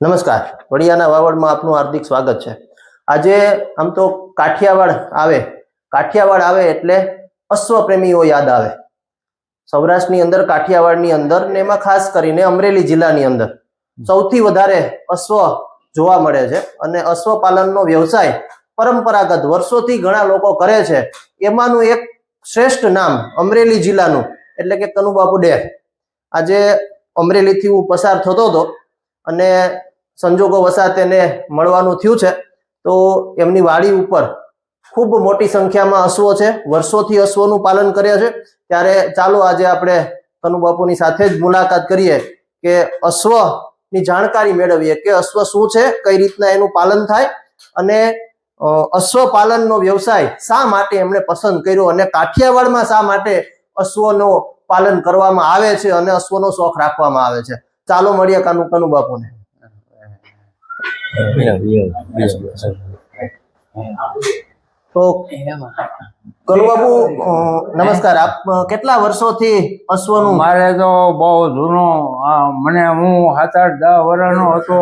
નમસ્કાર. વડિયાના વાવડમાં આપનું હાર્દિક સ્વાગત છે. આજે આમ તો કાઠિયાવાડ આવે. કાઠિયાવાડ આવે એટલે અશ્વપ્રેમીઓ યાદ આવે. સૌરાષ્ટ્રની અંદર, કાઠિયાવાડની અંદર ને એમાં ખાસ કરીને અમરેલી જિલ્લાની અંદર સૌથી વધારે અશ્વ જોવા મળે છે અને અશ્વ પાલનનો વ્યવસાય પરંપરાગત વર્ષોથી ઘણા લોકો કરે છે. એમાંનું એક શ્રેષ્ઠ નામ અમરેલી જિલ્લાનું એટલે કે કનુબાપુ ડેર. આજે અમરેલીથી હું પસાર થતો હતો અને સંજોગો વસાત એને મળવાનું થયું છે. તો એમની વાડી ઉપર ખૂબ મોટી સંખ્યામાં અશ્વો છે. વર્ષોથી અશ્વોનું પાલન કરે છે. ત્યારે ચાલો આજે આપણે કનુબાપુની સાથે જ મુલાકાત કરીએ કે અશ્વની જાણકારી મેળવીએ કે અશ્વ શું છે, કઈ રીતના એનું પાલન થાય અને અશ્વ પાલનનો વ્યવસાય શા માટે એમણે પસંદ કર્યો અને કાઠિયાવાડમાં શા માટે અશ્વનો પાલન કરવામાં આવે છે અને અશ્વનો શોખ રાખવામાં આવે છે. ચાલો મળીએ કાનુ કનુબાપુને તો નમસ્કાર. આપ કેટલા વર્ષોથી અશ્વનું? મારે તો બહુ જૂનો મને હું સાત આઠ દસ વર્ષનો હતો.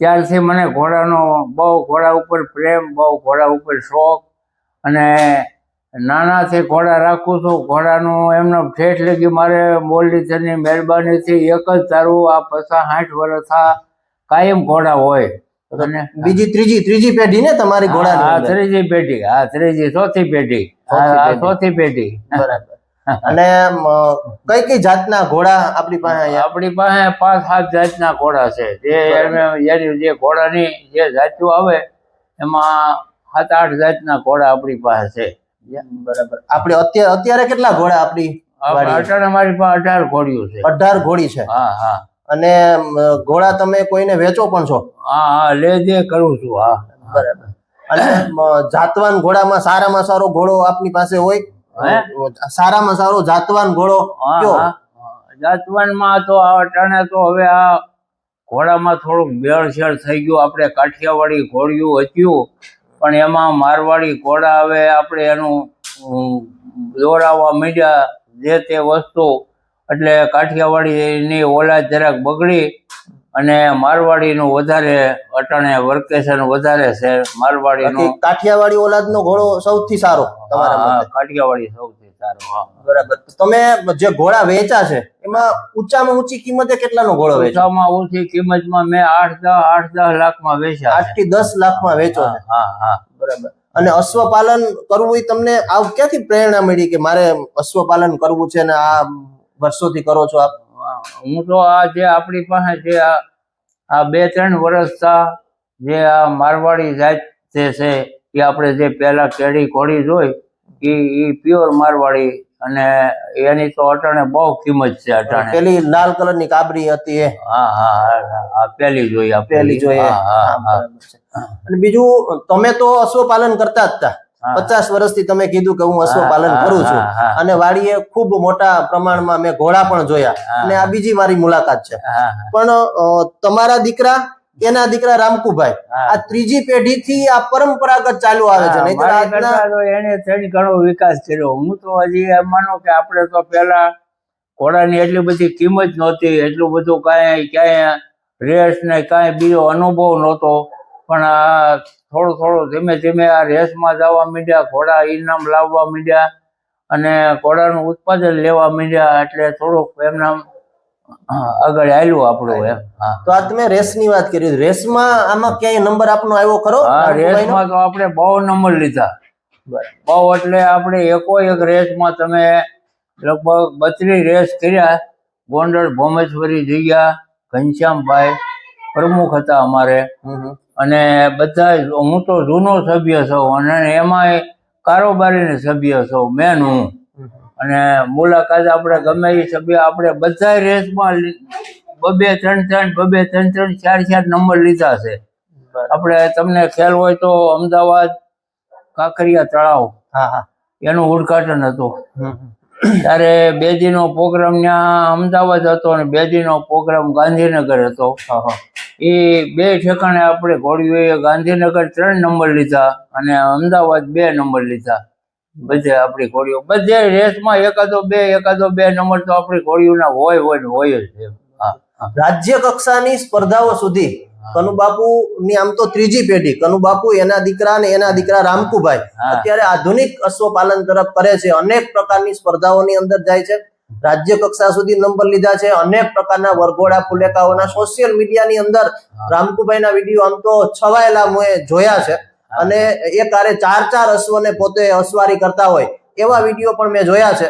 ત્યારથી મને ઘોડાનો બહુ ઘોડા ઉપર પ્રેમ બહુ ઘોડા ઉપર શોખ. અને નાનાથી ઘોડા રાખું છું. ઘોડાનું એમનો ઠેઠ લગી મારે મોરલીધરની મહેરબાનીથી એક જ તારું આ પચાસ સાઠ વર્ષ થા. કાયમ ઘોડા હોય. બીજી ત્રીજી ત્રીજી પેઢી ને તમારી હા ઘોડાની ત્રીજી પેઢી હા ત્રીજી ચોથી પેઢી. ચોથી પેઢી. બરાબર. અને કઈ કઈ જાતના ઘોડા આપણી પાસે આપણી પાસે પાંચ સાત જાતના ઘોડા છે. જે એની જે ઘોડાની જે જાતિઓ આવે એમાં સાત આઠ જાતના ઘોડા આપણી પાસે છે. બરાબર. આપણે અત્યારે અત્યારે કેટલા ઘોડા આપણી આ અમારી પાસે અઢાર ઘોડીઓ છે. અઢાર ઘોડી છે. હા હા. અને ઘોડા તમે કોઈને વેચો પણ છો? હા હા લે દે કરું છું હા. બરાબર. અને જાતવાન ઘોડામાં સારામાં સારો ઘોડો આપની પાસે હોય? સારામાં સારો જાતવાન ઘોડો જાતવાનમાં તો આ અટાણે તો હવે આ ઘોડામાં થોડુંક ભેળસેળ થઈ ગયું. આપણે કાઠિયાવાડી ઘોડિયું હતું પણ એમાં મારવાડી ઘોડા હવે આપણે એનું દોરાવા માંડ્યા. જે તે વસ્તુ એટલે કાઠિયાવાડીની ઓલાદ જરાક બગડી અને મારવાડીનું વધારે અટાણે વર્કેશન વધારે છે. મારવાડીનું કાઠિયાવાડી ઓલાદનો ઘોડો સૌથી સારો તમારા કાઠિયાવાડી સૌથી સારું હા. બરાબર. તમે જે ઘોડા વેચા છે એમાં ઊંચામાં ઊંચી કિંમતે કેટલાનો ઘોડો વેચો ઊંચામાં ઓછી કિંમતમાં મેં આઠ દસ આઠ દસ લાખમાં વેચ્યા આઠથી દસ લાખમાં વેચો હા હા બરાબર. અને અશ્વપાલન કરવું એ તમને આ ક્યાંથી પ્રેરણા મળી કે મારે અશ્વપાલન કરવું છે ને આ વર્ષોથી કરો છો આપ હું તો આ જે આપણી પાસે જે આ આ બે ત્રણ વર્ષ થા જે આ મારવાડી જાત જે છે એ આપણે જે પહેલા કેડી કોળી જોઈ એ એ પ્યોર મારવાડી અને એની તો અટાણે બહુ કિંમત છે અટાણે પેલી લાલ કલરની કાબરી હતી એ હા હા. પેલી જોઈએ બરાબર છે. અને બીજું તમે તો અશ્વપાલન કરતા જ હતા. પચાસ વર્ષથી તમે કીધું કે હું અશ્વપાલન કરું છું. અને વાડીએ ખૂબ મોટા પ્રમાણમાં મેં ઘોડા પણ જોયા. અને આ બીજી મારી મુલાકાત છે. પણ તમારા દીકરા એના દીકરા રામકુભાઈ. આ ત્રીજી પેઢી થી આ પરંપરાગત ચાલુ આવે છે. એને તેની ઘણો વિકાસ કર્યો. હું તો હજી એમ માનો કે આપણે તો પેલા ઘોડાની એટલી બધી કિંમત નહોતી. એટલું બધું કાંઈ ક્યાંય રેસ ને કાંઈ બીજો અનુભવ નહોતો. પણ આ થોડું થોડું ધીમે ધીમે આ રેસમાં જવા માંડ્યા ઘોડા ઇનામ લાવવા માંડ્યા અને ઘોડાનું ઉત્પાદન લેવા માંડ્યા એટલે થોડુંક એમના આગળ આવ્યું આપણું એમ. હા. તો આ તમે રેસની વાત કરી. રેસમાં આમાં ક્યાંય નંબર આપનો આવ્યો ખરો? હા? રેસમાં તો આપણે બહુ નંબર લીધા. બહુ એટલે આપણે એકો એક રેસમાં તમે લગભગ બત્રીસ રેસ કર્યા. ગોંડલ ભોમેશ્વરી જગ્યા ઘનશ્યામભાઈ પ્રમુખ હતા અમારે. અને બધા હું તો જૂનો સભ્ય છું અને એમાંય કારોબારીને સભ્ય છું મેન હું. અને મુલાકાત આપણે ગમે એ સભ્ય આપણે બધા રેસમાં બબે ત્રણ ત્રણ બબે ત્રણ ત્રણ ચાર ચાર નંબર લીધા છે. આપણે તમને ખ્યાલ હોય તો અમદાવાદ કાંકરિયા તળાવ. હા હા. એનું ઉદ્ઘાટન હતું. હમ બે ત્યારે પ્રોગ્રામ ત્યાં અમદાવાદ હતો અને બે બેદીનો પ્રોગ્રામ ગાંધીનગર હતો. એ બે ઠેકાણે આપણે ઘોડીઓએ ગાંધીનગર ત્રણ નંબર લીધા અને અમદાવાદ બે નંબર લીધા. બધે આપણી ઘોડીઓ, બધે રેસમાં એકાદો બે એકાદો બે નંબર તો આપણી ઘોડીઓના હોય હોય હોય જ રાજ્ય કક્ષાની સ્પર્ધાઓ સુધી કનુબાપુ ની આમ તો ત્રીજી પેઢી. કનુબાપુ એના દીકરા ને એના દીકરા રામકુભાઈ. અત્યારે આધુનિક અશ્વપાલન તરફ કરે છે. અનેક પ્રકારની સ્પર્ધાઓની અંદર જાય છે. રાજ્ય કક્ષા સુધી નંબર લીધા છે. અનેક પ્રકારના વરઘોડા ફુલેકાઓના સોશિયલ મીડિયાની અંદર રામકુભાઈના વીડિયો આમ તો છવાયેલા મેં જોયા છે. અને એ કારે ચાર ચાર અશ્વને પોતે અસવારી કરતા હોય. એવા વીડિયો પણ મેં જોયા છે.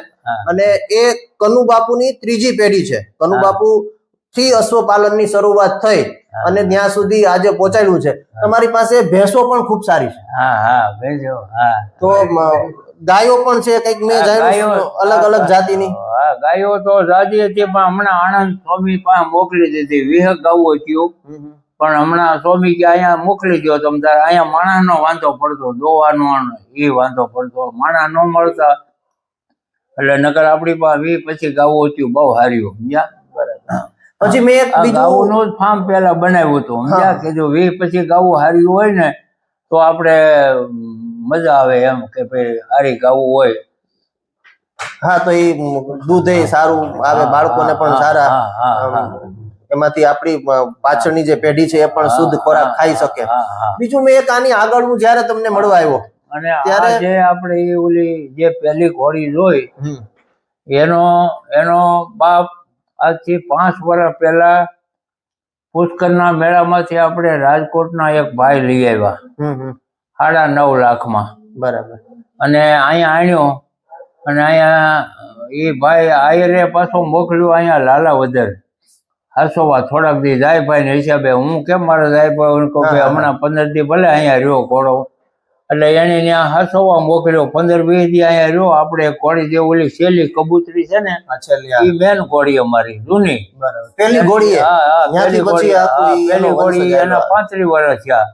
અને એ કનુબાપુની ત્રીજી પેઢી છે. કનુબાપુ થી અશ્વપાલનની શરૂઆત થઈ અને ત્યાં સુધી આજે પહોંચાડ્યું છે. તમારી પાસે ભેંસો પણ ખૂબ સારી છે. હા હા ભેજો હા. તો ગાયો પણ છે કંઈક મેં જાણ્યું ગાયો- અલગ અલગ જાતિની. હા ગાયો તો જાતિ હતી પણ હમણાં આણંદ સ્વામી પાસે મોકલી દીધી. વિહક ગાવું હતું પણ હમણાં સ્વામી કે અહીંયા મોકલી દો તમ તારે. અહીંયા માણસનો વાંધો પડતો દોવાનો એ વાંધો પડતો. માણસ ન મળતા. એટલે નગર આપણી પાસે પછી ગાવું થયું બહુ હાર્યું સમજ્યા? પછી મેં એક બીજું ગાવુંનું જ ફાર્મ પેલા બનાવ્યું હતું. સમજ્યા કે જો વી પછી ગાવું હારી હોય ને તો આપણે મજા આવે એમ કે ભાઈ હારી ગાવું હોય. હા તો એ દૂધ એ સારું આવે બાળકોને પણ સારા એમાંથી આપણી પાછળની જે પેઢી છે એ પણ શુદ્ધ ખોરાક ખાઈ શકે. બીજું મેં એક આની આગળ હું જ્યારે તમને મળવા આવ્યો અને ત્યારે- જે આપણે એ ઓલી જે પહેલી ઘોડી જોઈ. એનો એનો બાપ આજથી પાંચ વર્ષ પહેલા પુષ્કરના મેળામાંથી આપણે રાજકોટના એક ભાઈ લઈ આવ્યા. સાડા નવ લાખમાં. બરાબર. અને અહીંયા આણ્યો. અને અહીંયા એ ભાઈ આયરે પાછો મોકલ્યો અહીંયા લાલાવદર હસોવા થોડાક દી જાય ભાઈ ને હિસાબે. હું કેમ મારા જાય ભાઈ કહું કે. હમણાં પંદર દી ભલે અહીંયા રહ્યો ઘોડો. એટલે એને ત્યાં હસવા મોકલ્યો. પંદર વીસ દી અહીંયા રહ્યો. આપણે ઘોડી જે ઓલી શેલી કબૂતરી છે ને એ મેન ઘોડી અમારી જૂની. પેલી ઘોડી હા પેલી ઘોડી એનો ઘોડી એના પાંત્રી પાંત્રીસ વર્ષ થયા.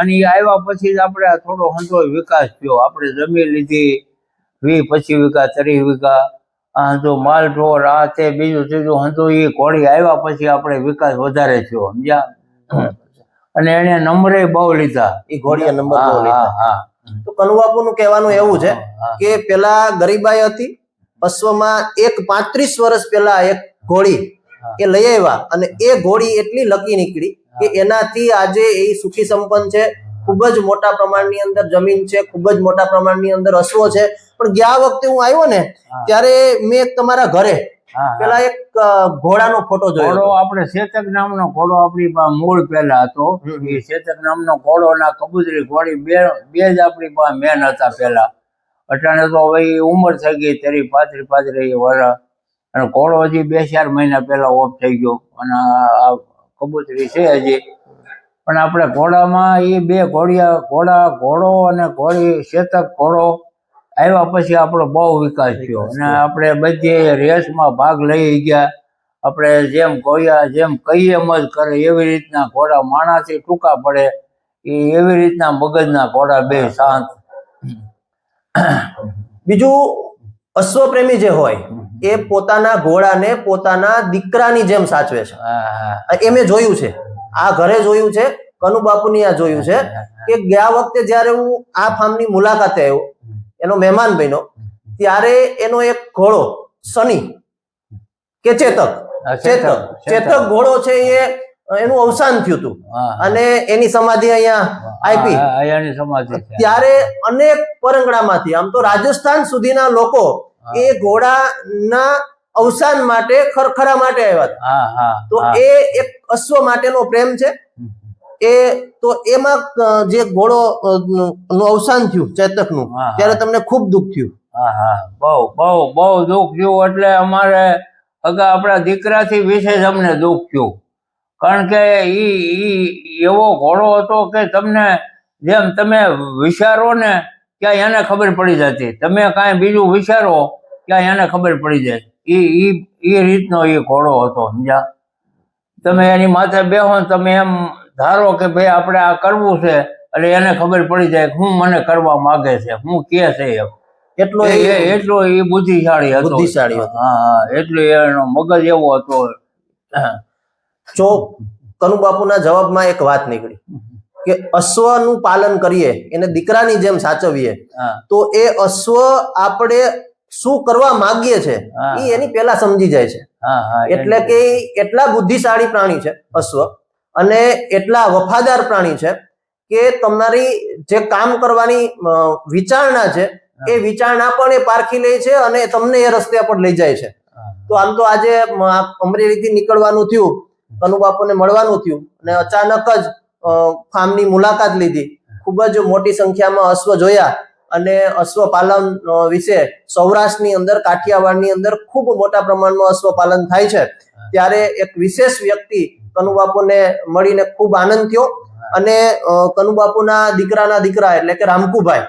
અને એ આવ્યા પછી જ આપણે થોડો હંધો વિકાસ થયો. આપણે જમીન લીધી વી પચીસ વીઘા ત્રીસ વીઘા. આ હંધો માલ ઢોર આ તે બીજું ત્રીજું હંધો એ ઘોડી આવ્યા પછી આપણે વિકાસ વધારે થયો સમજ્યા? અને એને નંબરે બહુ લીધા. એ ઘોડીએ નંબર બહુ લીધા. હા, તો કનુબાપુનું કહેવાનું એવું છે કે પેલા ગરીબાઈ હતી અશ્વમાં એક પાંત્રીસ વર્ષ પહેલા એક ઘોડી. એ લઈ આવ્યા અને એ ઘોડી એટલી લકી નીકળી કે એનાથી આજે એ સુખી સંપન્ન છે ખૂબ જ મોટા પ્રમાણની અંદર જમીન છે ખૂબ જ મોટા પ્રમાણની અંદર અશ્વો છે. પણ ગયા વખતે હું આવ્યો ને ત્યારે મેં તમારા ઘરે. પેલા એક ઘોડાનો ફોટો જોયો ઘોડો આપણે શેતક નામનો ઘોડો આપણી પાસે મૂળ પહેલા હતો. એ શેતક નામનો ઘોડો ના કબૂતરી ઘોડી બે બે જ આપણી પાસે મેન હતા પહેલા. અટાણે તો હવે ઈ ઉંમર થઈ ગઈ તેરી પાંત્રી પાંત્રી વર અને ઘોડો હજી બે ચાર મહિના પહેલા ઓફ થઈ ગયો. અને આ આ કબૂતરી છે હજી. પણ આપણે ઘોડામાં એ બે ઘોડિયા ઘોડા ઘોડો અને ઘોડી શેતક ઘોડો આવ્યા પછી આપણો બહુ વિકાસ થયો. અને આપણે બધી રેસમાં ભાગ લઈ ગયા. આપણે જેમ ગોયા જેમ કહીએ એમ જ કરે એવી રીતના ઘોડા માણાથી ટૂંકા પડે. એ એવી રીતના મગજના ઘોડા બે શાંત. બીજું અશ્વપ્રેમી જે હોય એ પોતાના ઘોડાને પોતાના દીકરાની જેમ સાચવે છે. એ મેં જોયું છે. આ ઘરે જોયું છે કનુ બાપુની આ જોયું છે કે ગયા વખતે જ્યારે હું આ ફાર્મની મુલાકાતે આવ્યો એનો મહેમાન બન્યો. ત્યારે એનો એક ઘોડો શનિ કે ચેતક. ચેતક ચેતક. ઘોડો છે એ એનું અવસાન થયું હતું. અને એની સમાધિ અહીંયા આપી. અહીંયાની સમાધિ ત્યારે અનેક પરંગણામાંથી આમ તો રાજસ્થાન સુધીના લોકો એ ઘોડાના અવસાન માટે ખરખરા માટે આવ્યા હતા. તો એ એક અશ્વ માટેનો પ્રેમ છે. એ તો એમાં જે ઘોડો નું અવસાન થયું ચેતકનું હા, હા. ત્યારે તમને ખૂબ દુઃખ થયું. હા હા. બહુ બહુ બહુ દુઃખ થયું. એટલે અમારે અગા આપણા દીકરાથી વિશેષ અમને દુઃખ થયું. કારણ કે ઈ ઈ એવો ઘોડો હતો કે તમને જેમ તમે વિચારો ને ક્યાં એને ખબર પડી જતી. તમે કાંઈ બીજું વિચારો ક્યાં એને ખબર પડી જાય. એ ઈ ઈ રીતનો એ ઘોડો હતો સમજ્યા? તમે એની માથે બેહો ને તમે એમ ધારો કે ભાઈ આપણે આ કરવું છે એટલે એને ખબર પડી જાય કે હું મને કરવા માંગે છે હું કે છે એમ. એટલો એ- એટલો એ બુદ્ધિશાળી હતો. બુદ્ધિશાળી હતો. હા એટલો એનો મગજ એવો હતો. જો કનુ બાપુના જવાબમાં એક વાત નીકળી કે અશ્વનું પાલન કરીએ એને દીકરાની જેમ સાચવીએ તો એ અશ્વ આપણે શું કરવા માંગીએ છે એ એની પહેલા સમજી જાય છે. એટલે કે એટલા બુદ્ધિશાળી પ્રાણી છે અશ્વ અને એટલા વફાદાર પ્રાણી છે કે તમારી જે કામ કરવાની વિચારણા છે એ વિચારણા પણ એ પારખી લે છે અને તમને એ રસ્તે પર લઈ જાય છે. તો આમ તો આજે અમરેલીથી નીકળવાનું થયું કનુબાપુને મળવાનું થયું અને અચાનક જ ફાર્મની મુલાકાત લીધી. ખૂબ જ મોટી સંખ્યામાં અશ્વ જોયા. અને અશ્વપાલન વિશે સૌરાષ્ટ્રની અંદર કાઠિયાવાડની અંદર ખૂબ મોટા પ્રમાણમાં અશ્વપાલન થાય છે. ત્યારે એક વિશેષ વ્યક્તિ કનુબાપુને મળીને ખૂબ આનંદ થયો અને કનુબાપુના દીકરાના દીકરા એટલે કે રામકુભાઈ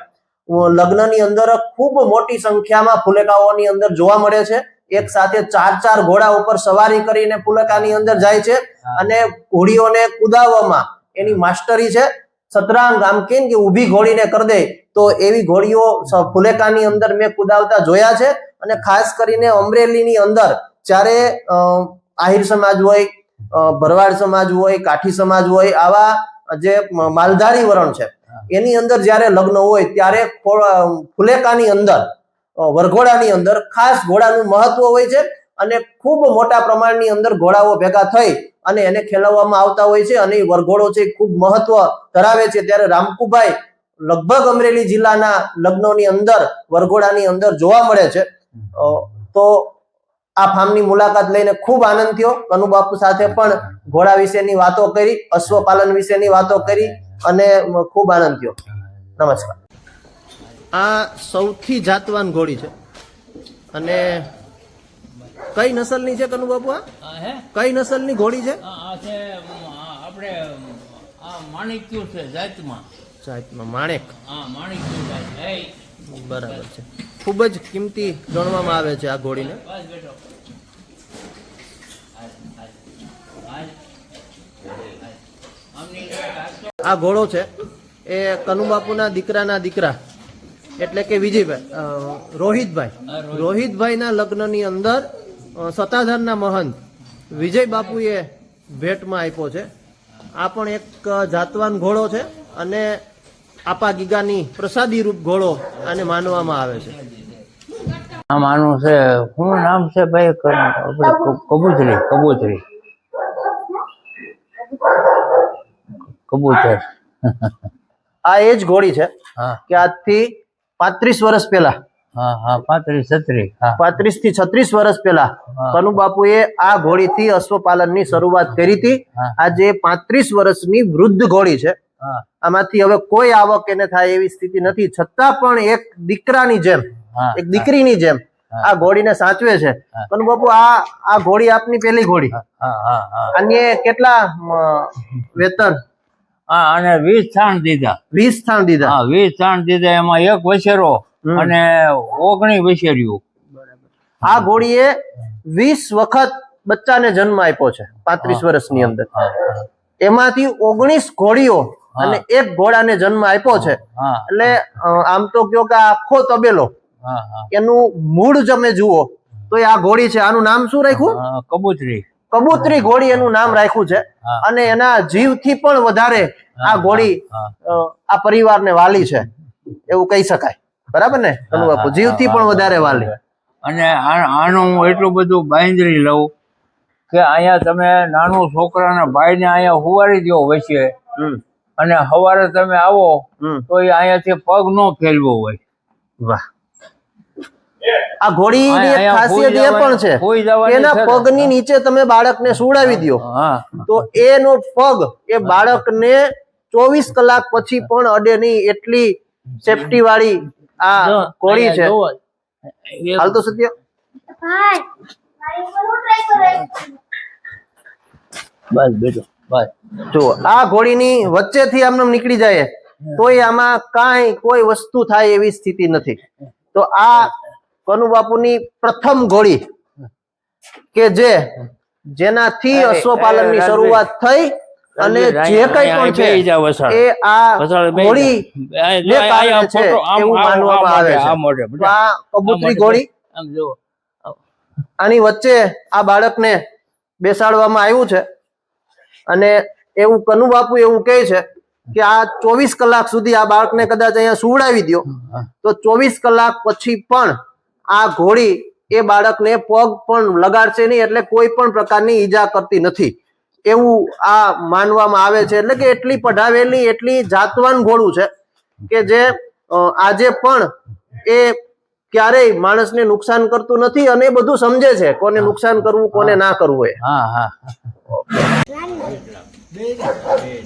લગ્નની અંદર ખૂબ મોટી સંખ્યામાં ફુલેકાઓની અંદર જોવા મળે છે. એક સાથે ચાર ચાર ઘોડા ઉપર સવારી કરીને ફુલકાની અંદર જાય છે અને ઘોડીઓને કુદાવવામાં એની માસ્ટરી છે. સતરાંગ આમ કેમ કે ઊભી ઘોડીને કરી દે તો એવી ઘોડીઓ ફુલેકાની અંદર મેં કુદાવતા જોયા છે અને ખાસ કરીને અમરેલીની અંદર જ્યારે આહિર સમાજ હોય ભરવાડ સમાજ હોય, કાઠી સમાજ હોય, આવા જે માલધારી વરણ છે, એની અંદર જ્યારે લગ્ન હોય ત્યારે ફુલેકાની અંદર વરઘોડાની અંદર ખાસ ઘોડાનું મહત્વ હોય છે અને ખૂબ મોટા પ્રમાણની અંદર ઘોડાઓ ભેગા થઈ અને એને ખેલાવવામાં આવતા હોય છે અને એ વરઘોડો છે ખૂબ મહત્વ ધરાવે છે. ત્યારે રામકુભાઈ લગભગ અમરેલી જિલ્લાના લગ્નોની અંદર વરઘોડાની અંદર જોવા મળે છે. તો આ ફાર્મની મુલાકાત લઈને ખૂબ આનંદ થયો. કનુબાપુ સાથે પણ ઘોડા વિશેની વાતો કરી અશ્વપાલન વિશેની વાતો કરી અને ખૂબ આનંદ થયો. નમસ્કાર. આ સૌથી જાતવાન ઘોડી છે. અને કઈ નસલની છે કનુબાપુ આ? કઈ નસલની ઘોડી છે? આ છે આપણે આ માણિક્યું છે જાતમાં. જાતમાં માણેક. બરાબર છે. ખૂબ જ કિંમતી ગણવામાં આવે છે આ ઘોડીને. આ ઘોડો છે. એ કનુબાપુના દીકરાના દીકરા. એટલે કે વિજયભાઈ રોહિતભાઈ. રોહિતભાઈના લગ્નની અંદર અ, સત્તાધારના મહંત વિજય બાપુએ ભેટમાં આપ્યો છે. આ પણ એક જાતવાન ઘોડો છે અને આપા ગીગાની પ્રસાદી રૂપ ઘોડો આને માનવામાં આવે છે. આ આનું છે શું નામ છે ભાઈ? કબૂતરી કબૂતરી કબૂતર. આ એ જ ઘોડી છે કે આજથી પાંત્રીસ વર્ષ પહેલા. હા હા પાંત્રીસ છત્રીસ પાંત્રીસથી છત્રીસ વર્ષ પહેલા બાપુ એ આ ઘોડીથી અશ્વપાલનની શરૂઆત કરી હતી. આજે પાંત્રીસ વર્ષની વૃદ્ધ ઘોડી છે. આમાંથી હવે કોઈ આવક એને થાય એવી સ્થિતિ નથી. છતાં પણ એક દીકરાની જેમ એક દીકરીની જેમ. આ ઘોડીને સાચવે છે. પણ બાપુ આ આ ઘોડી આપની પેલી ઘોડી. અન્ય કેટલા વેતન? હા અને વીસ થાણ દીધા. વીસ સ્થાન દીધા. હા વીસ થાણ દીધા એમાં એક વસેરો અને ઓગણી વસેર્યું આ ઘોડીએ વીસ વખત બચ્ચાને જન્મ આપ્યો છે પાંત્રીસ વર્ષની અંદર. એમાંથી ઓગણીસ ઘોડીઓ અને એક ઘોડાને જન્મ આપ્યો છે. એટલે આમ તો કયો કે આખો તબેલો એનું મૂળ તમે જુઓ. તો એ આ ઘોડી છે. આનું નામ શું રાખ્યું? કબૂતરી. કબૂતરી ઘોડી એનું નામ રાખ્યું છે. અને એના જીવથી પણ વધારે આ ઘોડી આ પરિવારને વાલી છે. એવું કહી શકાય. બરાબર ને? કનુ બાપુ જીવથી પણ વધારે વાલી. અને આનું હું એટલું બધું બાંધરી લઉં કે અહીંયા તમે નાનું છોકરાના ભાઈને અહીંયા હુવારી દો વચ્ચે. અને સવારે તમે આવો તો એ અહીંયાથી પગ નો ફેરવો હોય. વાહ. આ ઘોડીની એક ખાસિયત એ પણ છે. એના પગ પગની નીચે તમે બાળકને સુડાવી દો હા તો એનો પગ એ બાળકને ચોવીસ કલાક પછી પણ અડે નહીં એટલી સેફટી વાળી આ ઘોડી છે. હાલ તો સત્ય. બસ બેટો બસ જો આ ઘોડીની વચ્ચેથી આમને આમ નીકળી જાય તોય આમાં કાંઈ કોઈ વસ્તુ થાય એવી સ્થિતિ નથી. તો આ કનુ બાપુની પ્રથમ ઘોડી કે જે જેનાથી અશ્વપાલનની શરૂઆત થઈ અને જે કઈ પણ છે. એ આ. ઘોડી જો કારણે છે એવું માનવામાં આવે છે. આ કબૂતરી ઘોડી આની વચ્ચે આ બાળકને બેસાડવામાં આવ્યું છે. અને એવું કનુ બાપુ એવું કહે છે કે આ ચોવીસ કલાક સુધી આ બાળકને કદાચ અહીંયા સુવડાવી દો તો ચોવીસ કલાક પછી પણ આ ઘોડી એ બાળકને પગ પણ લગાડશે નહીં એટલે કોઈ પણ પ્રકારની ઈજા કરતી નથી. એવું આ માનવામાં આવે છે. એટલે કે એટલી પઢાવેલી એટલી જાતવાન ઘોડું છે કે જે આજે પણ એ ક્યારેય માણસને નુકસાન કરતું નથી અને એ બધું સમજે છે કોને નુકસાન કરવું કોને ના કરવું એ. હા હા. નાની